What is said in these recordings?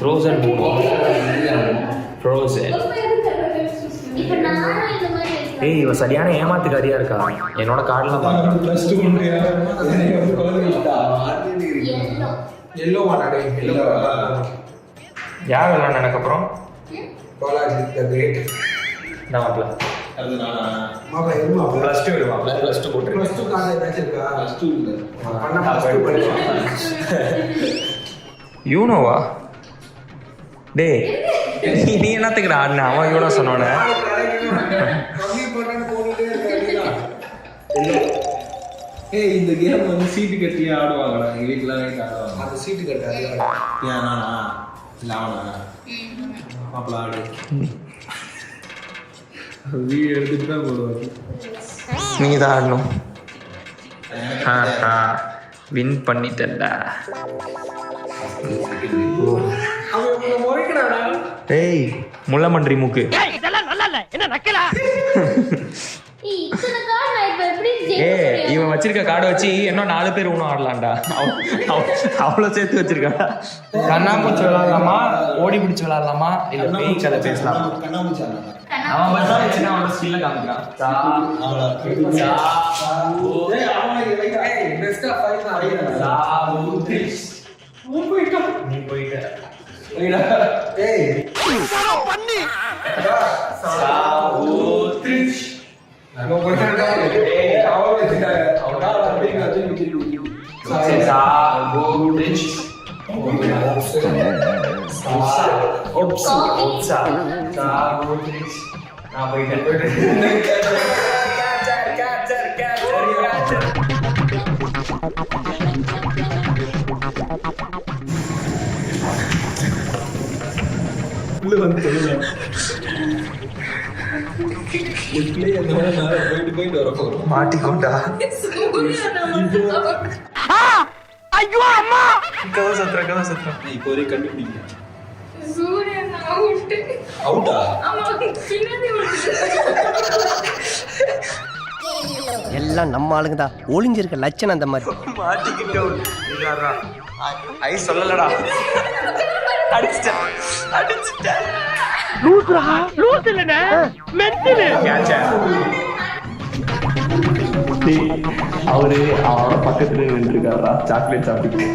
Frozen மூணு frozen. ஏய் இவ சரியான ஏமாத்துக்காரியா இருக்கா? என்னோட கார்டெலாம் பார்க்குறேன் ப்ளஸ் டூ. எல்லோ. யார் விளாண்டு எனக்கு அப்புறம்? பாலாஜி த கிரேட் நான் வரல அது நானா? மாப்பிள எருமா ப்ளஸ் டூ விடுவான் ப்ளஸ் டூ போட்டுருக்கேன் ப்ளஸ் டூ காலேஜ் ஏதாச்சும் இருக்கா? ப்ளஸ் டூ இல்லை. ப்ளஸ் டூ நீ நீ என்னத்துக்குடா ஆடின? அவன் யூனோ சொன்னோன்னே ஏய் இந்த கேம் வந்து சீட்டு கட்டி ஆடுவாங்கடா. எங்க வீட்டுல ஆடுவாங்க. அந்த சீட்டு கட்டாது ஏன் நானா இல்லை அவனா. மாப்பிள்ள ஆடு. வீடியோ எடுத்துட்டு தான் போடுவாரு. நீ தான் ஆடணும் வின் பண்ணிட்டேன்டா. டேய் முள்ளமன்றி மூக்கு. ஏ? இவன் வச்சிருக்க கார்டை வச்சு இன்னும் நாலு பேர் இன்னும் ஆடலாம்டா. அவ- அவ- அவ்வளோ சேர்த்து வச்சிருக்காடா கண்ணாமூச்சி விளாடலாமா ஓடி பிடிச்சி விளாடலாமா இல்ல பேய் கதை பேசலாம். அவன் வச்சா வச்சுன்னா அவனோட ஸ்கில்ல காமிக்கிறான். ஏய் ஓ, த்ரிஷ். நீ போயிட்ட ஏய் சா, ஓ, த்ரிஷ். நம்ம பண்ணடா ஏய் வச்சிட்டாங்க அப்படிங்க. நான் போயிட்டேன் உள்ள வந்து சொல்லுங்க இப்படியே அந்த மாதிரி நேரம் போயிட்டு போயிட்டு வர போகிறோம் மாட்டிக்கொண்டா? கதை சத்திரம் கதை சத்திரம் இப்போ வரைக்கும் கண்டுபிடிக்கல. சூரியன் out. அவுட்டா. ஆமா, பின்னாடி விழுந்துட்டு. எல்லாம் நம்ம ஆளுங்க தான் ஒளிஞ்சிருக்க லட்சணம் அந்த மாதிரி. மாட்டிக்கிட்டோம் ஐ சொல்லலடா. அடிச்சிட்டேன். அடிச்சிட்டேன். அவரு அவனோட பக்கத்துல நின்றுருக்காரா? சாக்லேட் சாப்பிட்டு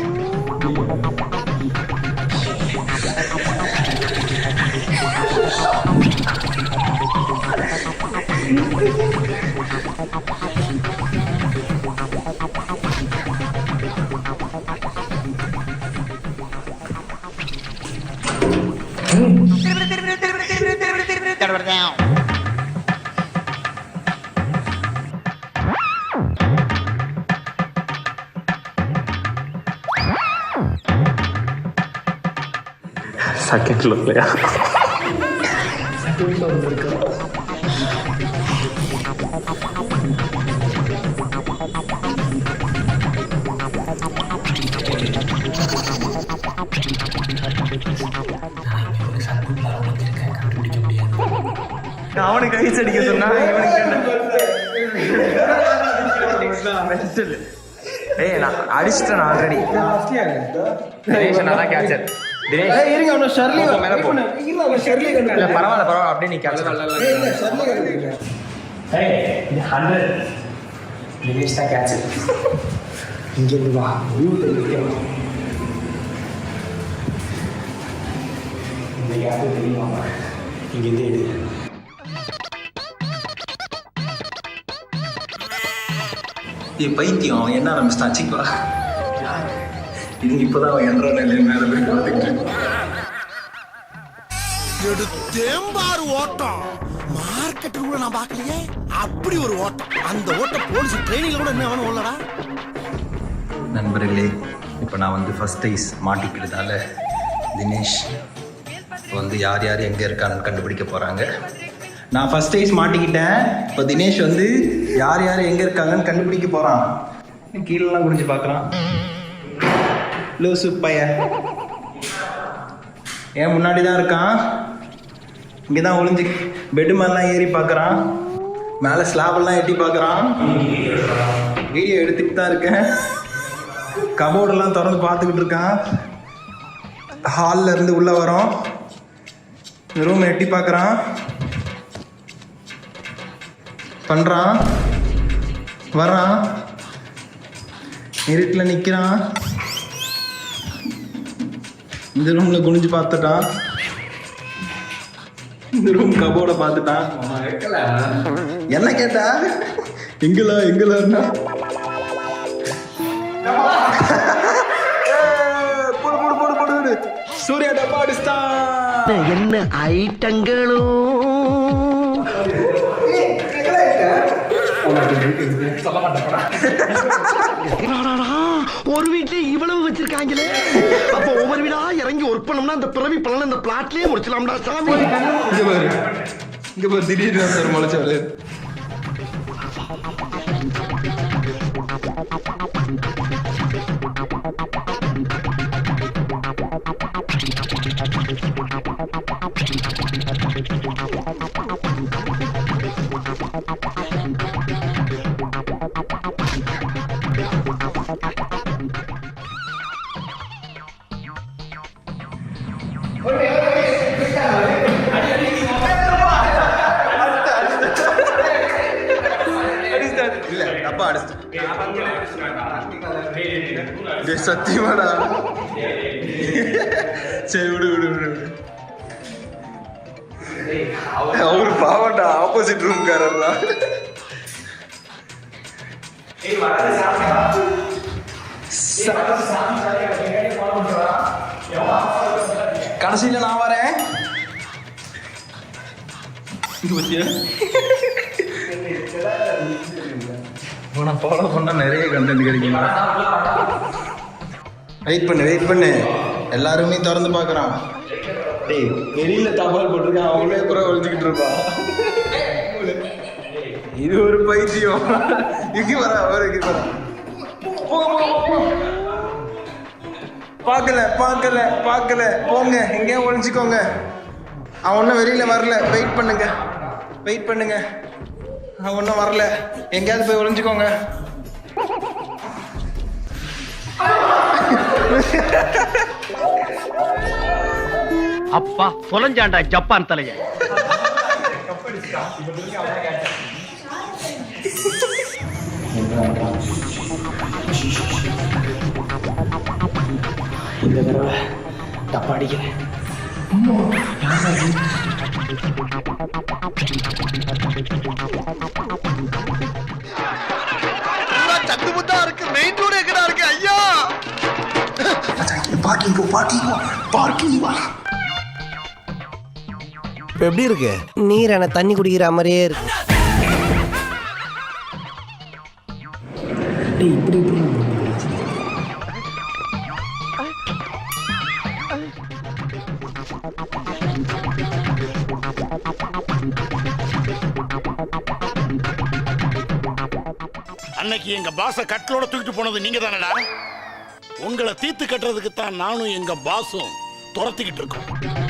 Sáquenlo, lea. அவனுக்கு ஐஸ் அடிக்க சொன்னா இவனுக்கு. ஏய் நான் அடிச்சிட்டேன் ஆல்ரெடி தினேஷ் தான் கேட்சர் தினேஷ் இருங்க அவன ஷர்லி மேல போ. இல்ல அவன் ஷர்லி இல்ல கண்டு பரவாயில்ல பரவாயில்ல அப்படியே நீ கேட்சர் இல்ல ஷர்லி கண்டு ஏய் ஹண்ட்ரட் தினேஷ் தான் கேட்சர் இங்க இருந்து வா வியூ தெரியும் இந்த கேட்சர் தெரியுமா? இங்க இருந்து ஏய் பைத்தியம் அவன் என்ன ஆரம்பிச்சிட்டான்? சிக்கா இது இப்போதான் அவன் என்ற நிலையை மேலே போய் பார்த்துக்கிட்டு ஓட்டம். மார்க்கெட்டு கூட நான் பார்க்கலையே. அப்படி ஒரு ஓட்டம். அந்த ஓட்டம் போலீஸ் ட்ரைனிங்ல கூட என்ன வேணும் உள்ளடா? நண்பர்களே இப்போ நான் வந்து ஃபர்ஸ்ட் ஐஸ் மாட்டிக்கிட்டதால தினேஷ் இப்போ வந்து யார் யார் எங்கே இருக்கான்னு கண்டுபிடிக்க போகிறாங்க நான் ஃபர்ஸ்ட் டைஸ் மாட்டிக்கிட்டேன். இப்போ தினேஷ் வந்து யார் யார் எங்கே இருக்காங்கன்னு கண்டுபிடிக்க போகிறான் கீழெல்லாம் குடிச்சு பார்க்குறான் லூசு பைய. ஏன் முன்னாடி தான் இருக்கான்? இங்கே தான் ஒளிஞ்சு பெட்டு மேலாம் ஏறி பார்க்குறான். மேலே ஸ்லாபெல்லாம் எட்டி பார்க்குறான். வீடியோ எடுத்துக்கிட்டு தான் இருக்கேன். கபோர்டெல்லாம் திறந்து பார்த்துக்கிட்டு இருக்கான். ஹாலில் இருந்து உள்ளே வரோம் ரூம் எட்டி பார்க்குறான். பண்ணுறான் வரான் இருட்டில் நிற்கிறான் இந்த ரூமில் குனிஞ்சு பார்த்துட்டான் இந்த ரூம் கபோர்டை பார்த்துட்டான் என்ன கேட்டா? எங்கல எங்கலன்னா போடு போடு போடு போடு சூர்யா டப்பா அடிச்சிட்டான். என்ன ஐட்டங்களும்? என்னடாடா, ஒரு வீட்டுல இவ்வளவு வச்சிருக்காங்களே. அப்ப ஒவ்வொரு வீடா இறங்கி ஒர்க் பண்ணோம்னா அந்த பிறவி பலன் அந்த பிளாட்லயே முடிச்சலாம்டா சாமி. இங்க பாரு. இங்க பாரு திடீர்னு முளைச்சாரு. டே சத்தியமாடா. சரி விடு விடு விடு அவரு பாவண்டா ஆப்போசிட் ரூம்காரர்லாம் கடைசியில நான் வரேன். உன ஃபாலோ பண்ணா நிறைய கண்டென்ட் கிடைக்குமா? வெயிட் பண்ணு வெயிட் பண்ணு. எல்லாருமே திறந்து பார்க்கறான். டேய் வெளியில தபால் போட்டிருக்கான் அவங்களே கூட ஒழிச்சுக்கிட்டு இருப்பான். இது ஒரு பைத்தியம். இங்க வர அவர் இங்க வர பார்க்கல பார்க்கல பார்க்கல. போங்க எங்கேயோ ஒழிச்சுக்கோங்க அவன் ஒன்றும் வெளியில வரல. வெயிட் பண்ணுங்க. வெயிட் பண்ணுங்க. அவன் ஒன்றும் வரல. எங்கேயாவது போய் ஒளிஞ்சுக்கோங்க. அப்பா சொலஞ்சாண்டா ஜப்பான் தலைய. இந்த தடவை தப்பா அடிக்கிறேன். பார்க்கிங் போ பார்க்கிங் பார்க்கிங் வா இப்ப எப்படி இருக்கு? நீர் என தண்ணி குடிக்கிற மாதிரியே இருக்கு. அன்னைக்கு எங்க பாஸ கட்டலோட தூக்கிட்டு போனது நீங்க தானடா உங்களை தீர்த்து கட்டுறதுக்கு தான் நானும் எங்க பாஸும் துரத்திக்கிட்டு இருக்கோம்.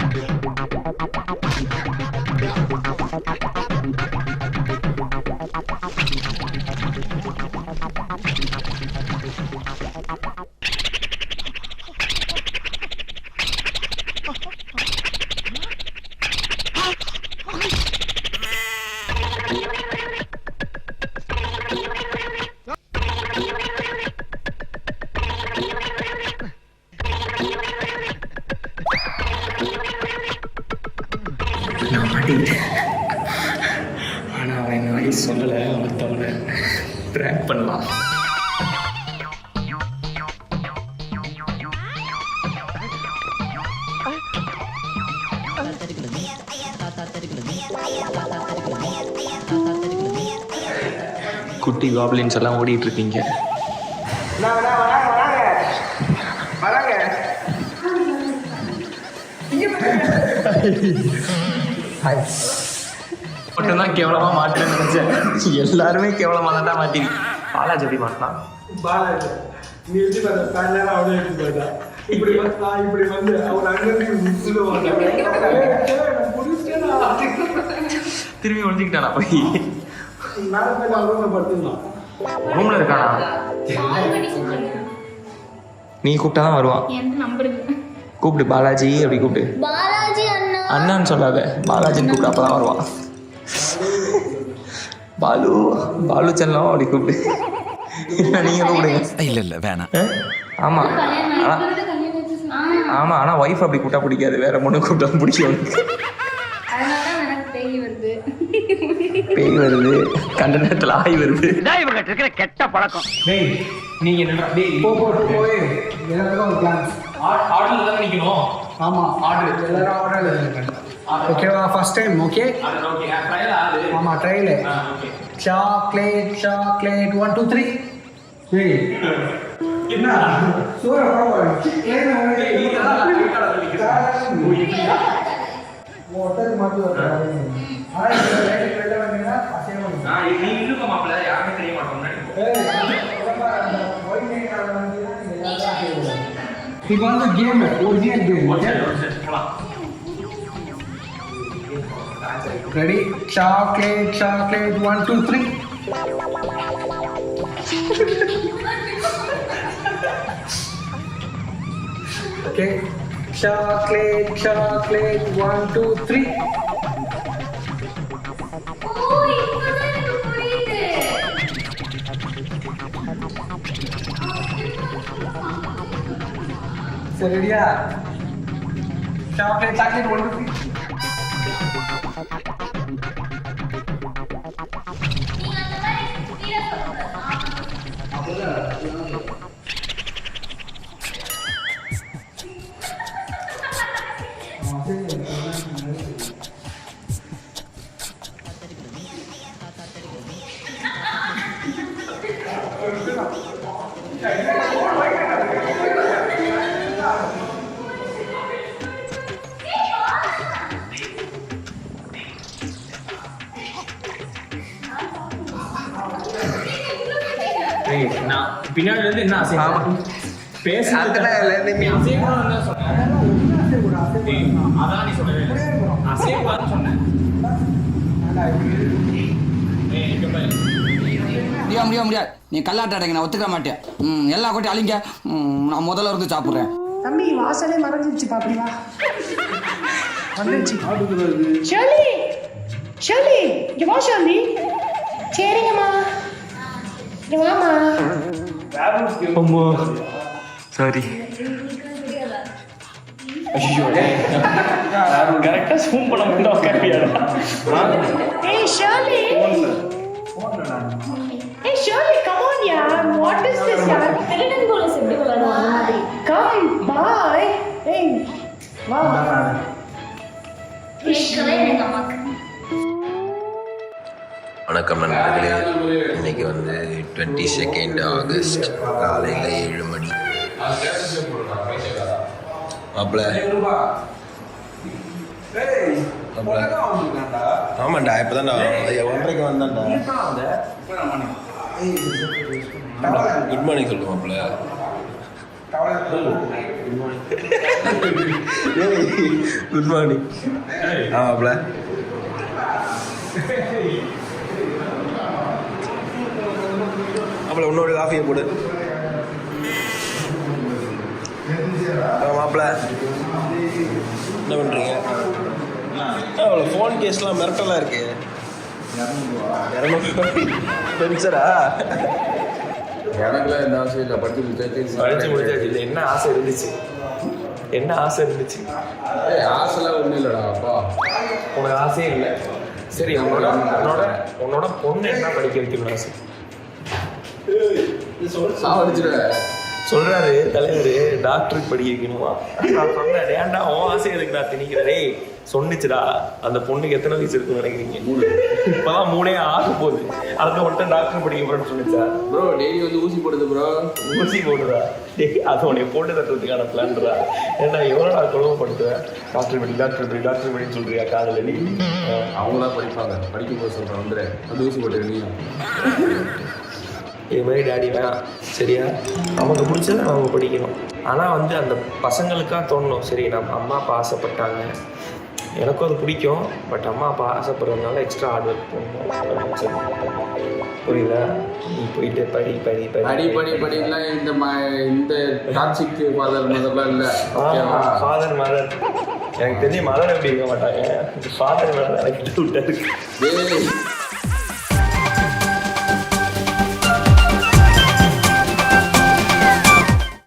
மாட்டிக்கிட்டேன் ஆனால் அவன் என்ன வயசு சொல்லலை மற்றவனை ட்ராக் பண்ணலாம். குட்டி காப்ளின்ஸ் எல்லாம் ஓடிட்டு இருக்கீங்க மட்டும்தான் கேவலமா மாட்டேன்னு நினைச்சேன். எல்லாருமே கேவலமா தான் மாட்டிங்க பாலாஜி எப்படி மாட்டலாம் பாலாஜி நீ எப்படி பார்த்த நேரம் அவனே எப்படி பார்த்தா இப்படி வந்து இப்படி அவன் திரும்பி ஒழிஞ்சுக்கிட்டானா போய்? நான் போய் ரூம்ல ரூம்ல இருக்கானா? சொல்லுங்க நீ கூப்பிட்டா தான் வருவான். கூப்பிடு பாலாஜி அப்படி கூப்பிடு. பாலாஜி அண்ணான்னு சொல்லாத. பாலாஜின்னு கூப்பிடு அப்போ தான் வருவான் பாலு பாலு செல்லம் அப்படி கூப்பிடு. இல்லை நீங்கள் கூப்பிடுங்க. இல்ல இல்ல வேணாம். ஆ? ஆமா. கல்யாணம் ஆனா இப்பதான் கல்யாணம் ஆச்சு சொன்னாங்க. ஆமா ஆனா ஒய்ஃப் அப்படி கூட்டா பிடிக்காது. வேற பொண்ணு கூட்டா பிடிக்கும். பேய் வருது. பேய் வருது. கண்ட நேரத்துல ஆய் வருது. இவங்க இருக்கிற கெட்ட பழக்கம். டேய் நீங்க என்னடா டேய் போ போ போ, போய் எல்லாருக்கும் ஒரு பிளான் ஆர்டர்ல தான் ஆமா ஆர்டர் எல்லாரும் ஆர்டர் ஓகேவா first time okay okay trial chocolate chocolate one two three என்ன? சூர நீ இல்லுக்க மாப்பிள்ள. யாருமே தெரிய மாட்டோம் இப்போ வந்து game original game okay ready chocolate chocolate one two three okay chocolate chocolate one two three ஓ இப்பதான் எனக்கு புரியுது சரி ரெடியா chocolate chocolate one two three நீங்க அந்த ஏய் நான் பின்னாடி வந்து என்ன ஆசை பேச நீ- அதான் நீ சொல்லவே இல்லை சொன்னேன் முடியாது முடியாது முடியாது நீ கல்லாட்டாடங்க நான் ஒத்துக்க மாட்டேன் ம் எல்லா கொட்டி அழிங்க நான் முதல்ல இருந்து சாப்பிட்றேன் தம்பி வாசலே மறைஞ்சிருச்சு பாப்படி வா வந்துருச்சு ஷர்லி ஷர்லி இங்க வா ஷர்லி சரிங்கம்மா வாமா அம்மா சாரி ஐயோ கரெக்டாக ஜூம் பண்ண முடியல உட்காரியாடா ஏய் ஷர்லி ஏய் ஷர்லி கம் ஆன் யார் வாட் இஸ் திஸ் யார் திருடன் போலீஸ் எப்படி மாதிரி கம் பாய் ஏய் வா கேட்கவே எனக்கு அம்மாக்கு வணக்கம் நண்பர்களே. இன்னைக்கு வந்து டுவெண்ட்டி செகண்ட் ஆகஸ்ட் காலையில் ஏழு மணி. மாப்பிள்ள ஆமாண்டா இப்போ தான்டா ஒன்றரைக்கு வந்தேன்டா. குட் மார்னிங் சொல்லு மாப்பிள்ள குட் மார்னிங். ஆமாப்பிள்ள மாப்பிள்ள இன்னொரு காஃபியை போடு. மாப்பிள்ள என்ன பண்ணுறீங்க அவ்வளோ ஃபோன் கேஸ்லாம் மிரட்டலாக இருக்கு. பென்சரா? எனக்குலாம் இந்த ஆசை இல்லை. படிச்சு முடிச்சாச்சு படிச்சு முடிச்சாச்சு இல்லை. என்ன ஆசை இருந்துச்சு? என்ன ஆசை இருந்துச்சு? ஆசைலாம் ஒன்றும் இல்லைடா அப்பா. உனக்கு ஆசையே இல்லை. சரி உன்னோட உன்னோட உன்னோட பொண்ணு என்ன படிக்க வைக்கணும்னு ஆசை சொல்றாரு தலைவர் டாக்டருக்கு படிக்க வைக்கணுமா நான் சொன்னேன் ஏன்டா உன் ஆசை எதுக்கு நான் திணிக்கிறே சொன்னிச்சுடா அந்த பொண்ணுக்கு எத்தனை வயசு இருக்குன்னு நினைக்கிறீங்க? இப்பதான் மூணே ஆக போகுது. அதுக்கு மட்டும் டாக்டர் படிக்க போறேன்னு சொன்னிச்சா? ப்ரோ டெய்லி வந்து ஊசி போடுது ப்ரோ ஊசி போடுறா டேய் அது உன்னை போட்டு தட்டுறதுக்கான பிளான்டா ஏன்னா எவ்வளோ நான் குழம்பப்படுத்துவேன் டாக்டர் படி டாக்டர் படி டாக்டர் படின்னு சொல்றியா காதல நீ? ஆ. அவங்க தான் படிப்பாங்க. படிக்க போக சொல்கிறேன் வந்துடு. வந்து ஊசி போட்டு இது மாதிரி டேடி வேணாம் சரியா? நமக்கு பிடிச்சத நம்ம படிக்கணும். ஆனால் வந்து அந்த பசங்களுக்காக தோணணும். சரி நம்ம அம்மா அப்பா ஆசைப்பட்டாங்க. எனக்கும் அது பிடிக்கும். பட் அம்மா அப்பா ஆசைப்படுறதுனால எக்ஸ்ட்ரா ஹார்ட் ஒர்க் பண்ணணும் சரி. புரியுதா? நீ போயிட்டு படி படி படி அடி படி படிலாம் இந்த ம- இந்த டாக்ஸிக் ஃபாதர் முதல்லாம் இல்லை. ஃபாதர் மதர் எனக்கு தெரிஞ்சு மதர் எப்படி இருக்க மாட்டாங்க? ஃபாதர் மேலே விட்டாரு. டேய்